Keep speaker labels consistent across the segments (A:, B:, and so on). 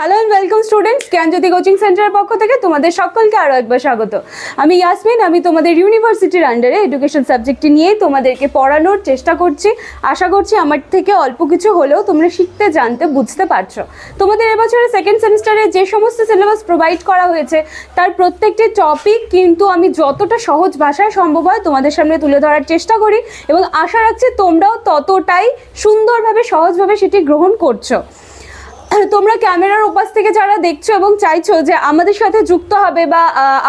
A: Hello and welcome students Gyanjyoti coaching সেন্টারের পক্ষ থেকে তোমাদের সকলকে আরও একবার স্বাগত। আমি ইয়াসমিন আমি তোমাদের ইউনিভার্সিটির আন্ডারে এডুকেশন সাবজেক্টটি নিয়ে তোমাদেরকে পড়ানোর চেষ্টা করছি। আশা করছি আমার থেকে অল্প কিছু হলেও তোমরা শিখতে, জানতে, বুঝতে পারছ। তোমাদের এবছরের সেকেন্ড সেমিস্টারে যে সমস্ত সিলেবাস প্রোভাইড করা হয়েছে, তার প্রত্যেকটি টপিক কিন্তু আমি যতটা সহজ ভাষায় সম্ভব হয় তোমাদের সামনে তুলে ধরার চেষ্টা করি এবং আশা রাখছি তোমরাও ততটাই সুন্দরভাবে, সহজভাবে সেটি গ্রহণ করছ। তোমরা ক্যামেরার ওপাশ থেকে যারা দেখছ এবং চাইছো যে আমাদের সাথে যুক্ত হবে বা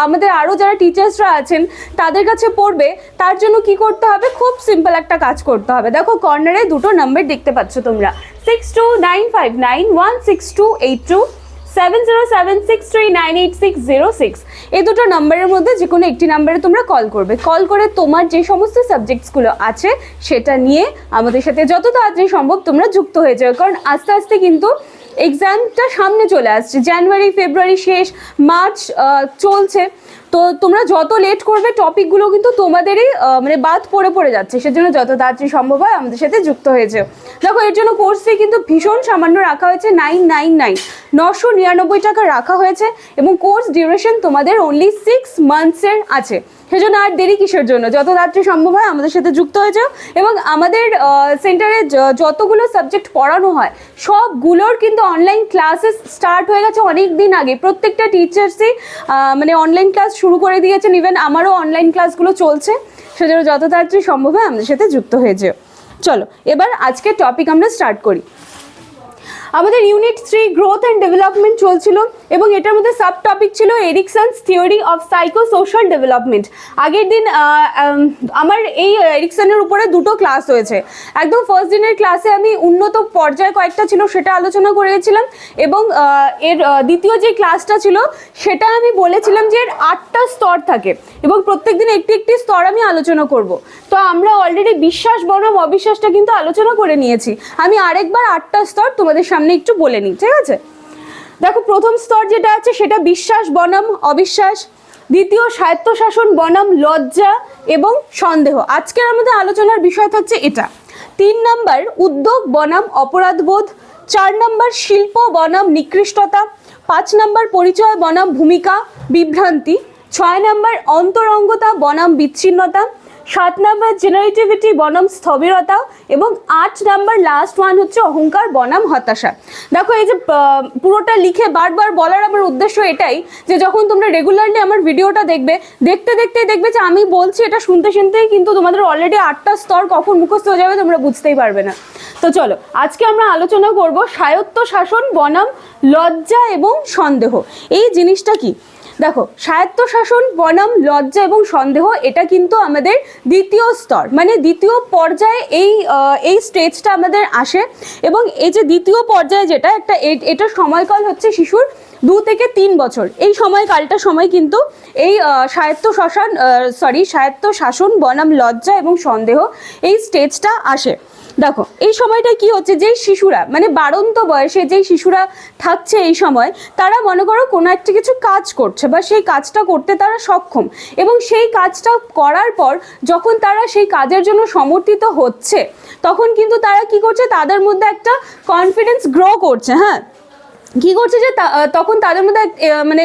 A: আমাদের আরও যারা টিচার্সরা আছেন, তাদের কাছে পড়বে, তার জন্য কি করতে হবে? খুব সিম্পল একটা কাজ করতে হবে। দেখো কর্নারে দুটো নাম্বার দেখতে পাচ্ছ তোমরা। Six two nine five nine one six two eight two seven zero seven six three nine eight six zero six এই দুটো নাম্বারের মধ্যে যে কোনো একটি নাম্বারে তোমরা কল করবে। কল করে তোমার যে সমস্ত সাবজেক্টসগুলো আছে, সেটা নিয়ে আমাদের সাথে যত তাড়াতাড়ি সম্ভব তোমরা যুক্ত হয়ে যাবে। কারণ আস্তে আস্তে কিন্তু এক্সামটা সামনে চলে আসছে। জানুয়ারি ফেব্রুয়ারি শেষ মার্চ চলছে। তো তোমরা যত লেট করবে টপিকগুলো কিন্তু তোমাদেরই মানে বাদ পড়ে পড়ে যাচ্ছে। সেজন্য যত তাড়াতাড়ি সম্ভব হয়, আমাদের সাথে যুক্ত হয়েছে। দেখো, এর জন্য কোর্স ফি কিন্তু ভীষণ সামান্য রাখা হয়েছে নাইন নাইন নাইন নশো নিরানব্বই টাকা রাখা হয়েছে এবং কোর্স ডিউরেশন তোমাদের অনলি সিক্স মান্থসের আছে। সেজন্য আর দেরি কিসের জন্য? যত তাড়াতাড়ি সম্ভব হয়, আমাদের সাথে যুক্ত হয়ে যাও এবং আমাদের সেন্টারে যতগুলো সাবজেক্ট পড়ানো হয়, সবগুলোর কিন্তু অনলাইন ক্লাসেস স্টার্ট হয়ে গেছে অনেক দিন আগে। প্রত্যেকটা টিচার্সই মানে অনলাইন ক্লাস শুরু করে দিয়েছেন। ইভেন আমারও অনলাইন ক্লাসগুলো চলছে। সেজন্য যত তাড়াতাড়ি সম্ভব হয় আমাদের সাথে যুক্ত হয়েছে চলো, এবার আজকের টপিক আমরা স্টার্ট করি। আমাদের unit three growth and development চলছিল এবং এটার মধ্যে সাব টপিক ছিল Erikson's theory of psychosocial development আগের দিন আমার এই এরিকসনের উপরে দুটো ক্লাস হয়েছে। একদম ফার্স্ট দিনের ক্লাসে আমি উন্নত পর্যায়ে কয়েকটা ছিল সেটা আলোচনা করেছিলাম এবং এর দ্বিতীয় যে ক্লাসটা ছিল সেটা আমি বলেছিলাম যে এর আটটা স্তর থাকে এবং প্রত্যেক দিন একটি একটি স্তর আমি আলোচনা করব। তো আমরা অলরেডি বিশ্বাস বনাম, অবিশ্বাসটা কিন্তু আলোচনা করে নিয়েছি। আমি আরেকবার আটটা স্তর তোমাদের সামনে একটু বলে নিই, ঠিক আছে? দেখো, প্রথম স্তর যেটা আছে সেটা বিশ্বাস, বনাম, অবিশ্বাস। দ্বিতীয়, স্বায়ত্তশাসন, বনাম, লজ্জা এবং সন্দেহ। আজকের আমাদের আলোচনার বিষয় হচ্ছে এটা। তিন নাম্বার, উদ্যোগ, বনাম, অপরাধবোধ। চার নাম্বার, শিল্প, বনাম, নিকৃষ্টতা। পাঁচ নাম্বার, পরিচয়, বনাম, ভূমিকা, বিভ্রান্তি। ছয় নাম্বার, অন্তরঙ্গতা, বনাম, বিচ্ছিন্নতা। সাত নাম্বার জেনারেটিভিটি, বনাম স্থবিরতা এবং আট নাম্বার লাস্ট ওয়ান হচ্ছে অহংকার, বনাম হতাশা। দেখো এই যে পুরোটা লিখে বারবার বলার আমার উদ্দেশ্য এটাই যে যখন তোমরা রেগুলারলি আমার ভিডিওটা দেখবে, দেখতে দেখতেই দেখবে যে আমি বলছি এটা শুনতে শুনতেই কিন্তু তোমাদের অলরেডি আটটা স্তর কখন মুখস্থ হয়ে যাবে তোমরা বুঝতেই পারবে না। তো চলো, আজকে আমরা আলোচনা করব স্বায়ত্ত শাসন বনাম, লজ্জা এবং সন্দেহ। এই জিনিসটা কি? দেখো, স্বায়ত্তশাসন, বনাম, লজ্জা এবং সন্দেহ, এটা কিন্তু আমাদের দ্বিতীয় স্তর। মানে দ্বিতীয় পর্যায়ে এই এই স্টেজটা আমাদের আসে। এবং এই যে দ্বিতীয় পর্যায়ে যেটা, একটা এটার সময়কাল হচ্ছে শিশুর দু থেকে তিন বছর। এই সময়কালটা সময় কিন্তু এই স্বায়ত্ত শাসন সরি স্বায়ত্ত শাসন বনাম, লজ্জা এবং সন্দেহ এই স্টেজটা আসে। দেখো, এই সময়টা কি হচ্ছে, যেই শিশুরা মানে বাড়ন্ত বয়সে যেই শিশুরা থাকছে এই সময়, তারা মনে করো কোনো একটা কিছু কাজ করছে বা সেই কাজটা করতে তারা সক্ষম। এবং সেই কাজটা করার পর যখন তারা সেই কাজের জন্য সমর্থিত হচ্ছে, তখন কিন্তু তারা কি করছে, তাদের মধ্যে একটা কনফিডেন্স গ্রো করছে হ্যাঁ? কি করছে যে তখন তাদের মধ্যে মানে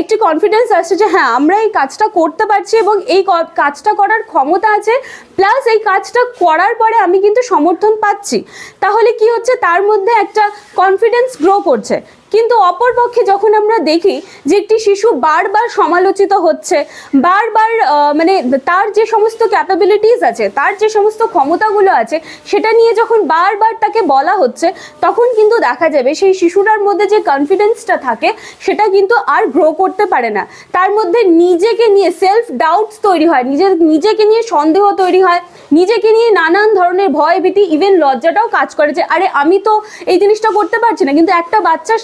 A: একটি কনফিডেন্স আসছে যে হ্যাঁ আমরা এই কাজটা করতে পারছি এবং এই কাজটা করার ক্ষমতা আছে প্লাস এই কাজটা করার পরে আমি কিন্তু সমর্থন পাচ্ছি। তাহলে কি হচ্ছে? তার মধ্যে একটা কনফিডেন্স গ্রো করছে। কিন্তু অপরপক্ষে যখন আমরা দেখি যে একটি শিশু বারবার সমালোচিত হচ্ছে, বারবার মানে তার যে সমস্ত ক্যাপাবিলিটিস আছে, তার যে সমস্ত ক্ষমতাগুলো আছে, সেটা নিয়ে যখন বারবার তাকে বলা হচ্ছে, তখন কিন্তু দেখা যাবে সেই শিশুটার মধ্যে যে কনফিডেন্সটা থাকে, সেটা কিন্তু আর গ্রো করতে পারে না। তার মধ্যে নিজেকে নিয়ে সেলফ ডাউটস তৈরি হয়, নিজের, নিজেকে নিয়ে সন্দেহ তৈরি হয়, নিজেকে নিয়ে নানান ধরনের ভয় ভীতি ইভেন লজ্জাটাও কাজ করে যে, আরে, আমি তো এই জিনিসটা করতে পারছি না। কিন্তু একটা বাচ্চা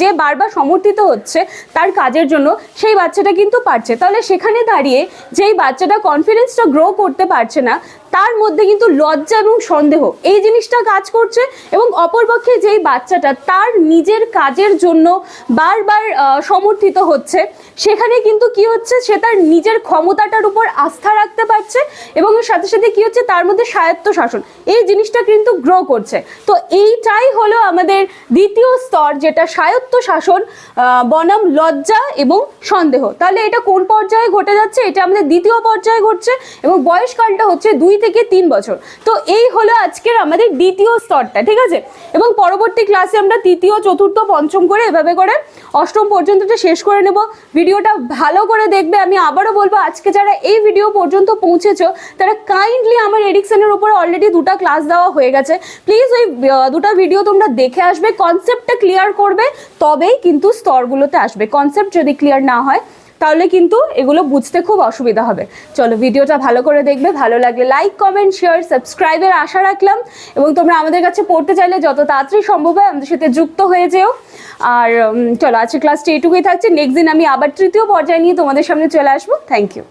A: যে বারবার সমর্থিত হচ্ছে তার কাজের জন্য, সেই বাচ্চাটা কিন্তু পারছে। তাহলে সেখানে দাঁড়িয়ে যেই বাচ্চাটা কনফিডেন্সটা গ্রো করতে পারছে না, তার মধ্যে কিন্তু লজ্জা এবং সন্দেহ, এই জিনিসটা কাজ করছে এবং অপরপক্ষে যেই বাচ্চাটা তার নিজের কাজের জন্য বারবার সমর্থিত হচ্ছে, সেখানে কিন্তু কি হচ্ছে, সে তার নিজের ক্ষমতাটার উপর আস্থা রাখতে পারছে এবং এর সাথে সাথে কি হচ্ছে, তার মধ্যে স্বায়ত্ত শাসন এই জিনিসটা কিন্তু গ্রো করছে। তো এইটাই হলো আমাদের দ্বিতীয় স্তর যেটা স্বায়ত্ত শাসন বনাম লজ্জা এবং সন্দেহ। তাহলে এটা কোন পর্যায়ে ঘটে যাচ্ছে? এটা আমাদের দ্বিতীয় পর্যায়ে ঘটছে এবং বয়সকালটা হচ্ছে দুই থেকে তিন বছর। তো এই হলো আজকের আমাদের দ্বিতীয় স্তরটা, ঠিক আছে? এবং পরবর্তী ক্লাসে আমরা তৃতীয়, চতুর্থ, পঞ্চম করে এভাবে করে অষ্টম পর্যন্তটা শেষ করে নেব। ভিডিওটা ভালো করে দেখবে। আমি আবারও বলব, আজকে যারা এই ভিডিও পর্যন্ত পৌঁছেছো, তারা কাইন্ডলি আমার এডিকশনের উপরে অলরেডি দুটো ক্লাস দেওয়া হয়ে গেছে। প্লিজ ওই দুটো ভিডিও তোমরা দেখে আসবে। কনসেপ্টটা ক্লিয়ার করবে। তবেই কিন্তু স্তরগুলোতে আসবে। কনসেপ্ট যদি ক্লিয়ার না হয়, তাহলে কিন্তু এগুলো বুঝতে খুব অসুবিধা হবে। চলো ভিডিওটা ভালো করে দেখবে, ভালো লাগলে লাইক কমেন্ট শেয়ার সাবস্ক্রাইবের আশা রাখলাম। এবং তোমরা আমাদের কাছে পড়তে চাইলে যত তাড়াতাড়ি সম্ভব হয়, আমাদের সাথে যুক্ত হয়ে যেও। আর চলো আজকে ক্লাসটি এটুকুই থাকছে। নেক্সট দিন আমি আবার তৃতীয় পর্যায়ে নিয়ে তোমাদের সামনে চলে আসব। Thank you